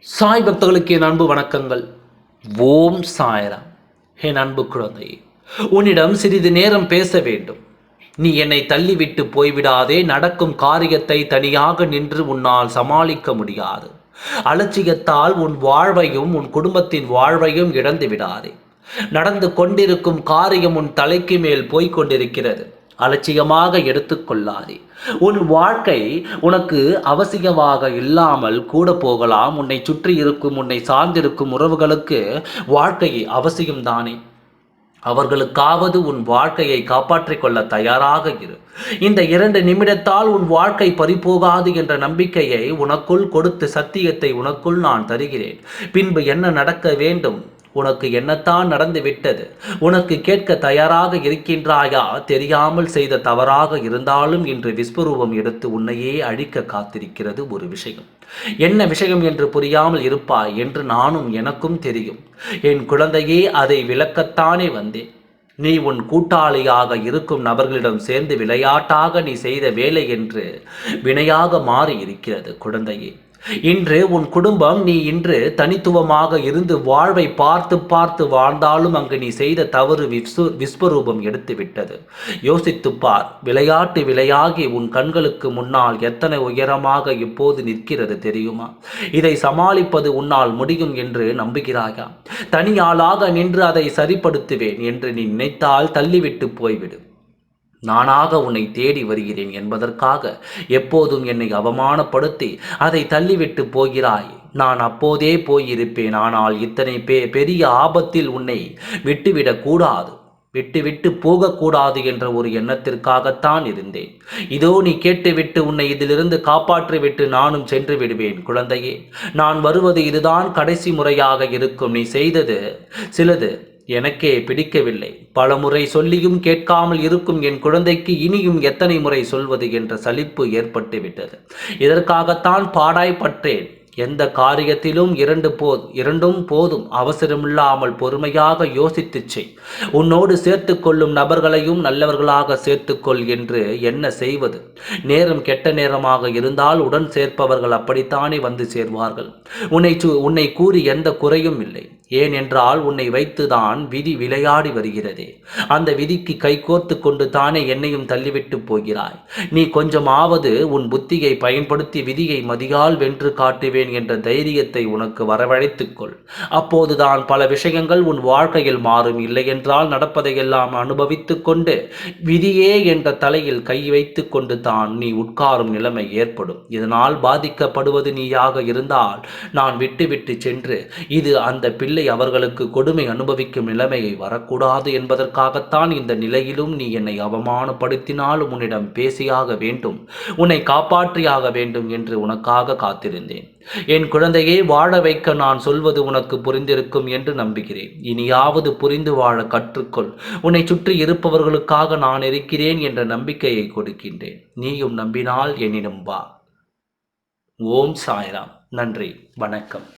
சாய் பக்தர்களுக்கு என் அன்பு வணக்கங்கள். ஓம் சாயராம். என் அன்பு குழந்தை உன்னிடம் சிறிது நேரம் பேச வேண்டும். நீ என்னை தள்ளிவிட்டு போய்விடாதே நடக்கும் காரியத்தை தனியாக நின்று உன்னால் சமாளிக்க முடியாது. அலட்சியத்தால் உன் வாழ்வையும் உன் குடும்பத்தின் வாழ்வையும் இழந்து விடாதே நடந்து கொண்டிருக்கும் காரியம் உன் தலைக்கு மேல் போய்க் கொண்டிருக்கிறது. அலட்சியமாக எடுத்துக்கொள்ளாதே. உன் வாழ்க்கை உனக்கு அவசியமாக இல்லாமல் கூட போகலாம். உன்னை சுற்றி இருக்கும் உன்னை சார்ந்திருக்கும் உறவுகளுக்கு வாழ்க்கை அவசியம்தானே அவர்களுக்காவது உன் வாழ்க்கையை காப்பாற்றிக் கொள்ள தயாராக இரு. இந்த இரண்டு நிமிடத்தால் உன் வாழ்க்கை பறிபோகாது என்ற நம்பிக்கையை உனக்குள் கொடுத்து சத்தியத்தை உனக்குள் நான் தருகிறேன். பின்பு என்ன நடக்க வேண்டும்? உனக்கு என்னத்தான் நடந்து விட்டது? உனக்கு கேட்க தயாராக இருக்கின்றாயா? தெரியாமல் செய்த தவறாக இருந்தாலும் இன்று விஸ்வரூபம் எடுத்து உன்னையே அழிக்க காத்திருக்கிறது ஒரு விஷயம். என்ன விஷயம் என்று புரியாமல் இருப்பாய் என்று நானும் எனக்கும் தெரியும். என் குழந்தையே அதை விளக்கத்தானே வந்தேன். நீ உன் கூட்டாளியாக இருக்கும் நபர்களிடம் சேர்ந்து விளையாட்டாக நீ செய்த வேலை என்று வினையாக மாறி இருக்கிறது குழந்தையே. இன்று உன் குடும்பம் நீ இன்று தனித்துவமாக இருந்து வாழ்வை பார்த்து பார்த்து வாழ்ந்தாலும் அங்கு நீ செய்த தவறு விஸ்வ விஸ்வரூபம் எடுத்துவிட்டது. யோசித்து பார் விளையாட்டு விளையாகி உன் கண்களுக்கு முன்னால் எத்தனை உயரமாக இப்போது நிற்கிறது தெரியுமா? இதை சமாளிப்பது உன்னால் முடியும் என்று நம்புகிறாயா? தனியாளாக நின்று அதை சரிப்படுத்துவேன் என்று நீ நினைத்தால் தள்ளிவிட்டு போய்விடு. நானாக உன்னை தேடி வருகிறேன் என்பதற்காக எப்போதும் என்னை அவமானப்படுத்தி அதை தள்ளிவிட்டு போகிறாய். நான் அப்போதே போயிருப்பேன் ஆனால் இத்தனை பே பெரிய ஆபத்தில் உன்னை விட்டுவிடக்கூடாது விட்டுவிட்டு போகக்கூடாது என்ற ஒரு எண்ணத்திற்காகத்தான் இருந்தேன். இதோ நீ கேட்டுவிட்டு உன்னை இதிலிருந்து காப்பாற்றிவிட்டு நானும் சென்று விடுவேன் குழந்தையே. நான் வருவது இதுதான் கடைசி முறையாக இருக்கும். நீ செய்தது சிலது எனக்கே பிடிக்கவில்லை. பல முறை சொல்லியும் கேட்காமல் இருக்கும் என் குழந்தைக்கு இனியும் எத்தனை முறை சொல்வது என்ற சலிப்பு ஏற்பட்டுவிட்டது. இதற்காகத்தான் பாடாய்பற்றேன் எந்த காரியத்திலும் இரண்டு போது இரண்டும் போதும் அவசரமில்லாமல் பொறுமையாக யோசித்துச் செய். உன்னோடு சேர்த்து கொள்ளும் நபர்களையும் நல்லவர்களாக சேர்த்துக்கொள் என்று என்ன செய்வது? நேரம் கெட்ட நேரமாக இருந்தால் உடன் சேர்ப்பவர்கள் அப்படித்தானே வந்து சேர்வார்கள். உன்னை உன்னை கூறி எந்த குறையும் இல்லை. ஏன் என்றால் உன்னை வைத்துதான் விதி விளையாடி வருகிறதே. அந்த விதிக்கு கைகோர்த்து கொண்டு தானே என்னையும் தள்ளிவிட்டு போகிறாய். நீ கொஞ்சமாவது உன் புத்தியை பயன்படுத்தி விதியை மதியால் வென்று காட்டுவேன் என்ற தைரியத்தை உனக்கு வரவழைத்துக்கொள் அப்போதுதான் பல விஷயங்கள் உன் வாழ்க்கையில் மாறும். இல்லை என்றால் நடப்பதையெல்லாம் அனுபவித்துக் கொண்டு விதியே என்ற தலையில் கை வைத்து கொண்டு தான் நீ உட்காரும் நிலைமை ஏற்படும். இதனால் பாதிக்கப்படுவது நீயாக இருந்தால் நான் விட்டுவிட்டு சென்று இது அந்த பிள்ளை இல்லை அவர்களுக்கு கொடுமை அனுபவிக்கும் நிலைமையை வரக்கூடாது என்பதற்காகத்தான் இந்த நிலையிலும் நீ என்னை அவமானப்படுத்தினாலும் உன்னிடம் பேசியாக வேண்டும் உன்னை காப்பாற்றியாக வேண்டும் என்று உனக்காக காத்திருந்தேன். என் குழந்தையே வாழ வைக்க நான் சொல்வது உனக்கு புரிந்திருக்கும் என்று நம்புகிறேன். இனியாவது புரிந்து வாழ கற்றுக்கொள். உன்னை சுற்றி இருப்பவர்களுக்காக நான் இருக்கிறேன் என்ற நம்பிக்கையை கொடுக்கின்றேன். நீயும் நம்பினால் என்னிடம் வா. ஓம் சாய்ராம். நன்றி. வணக்கம்.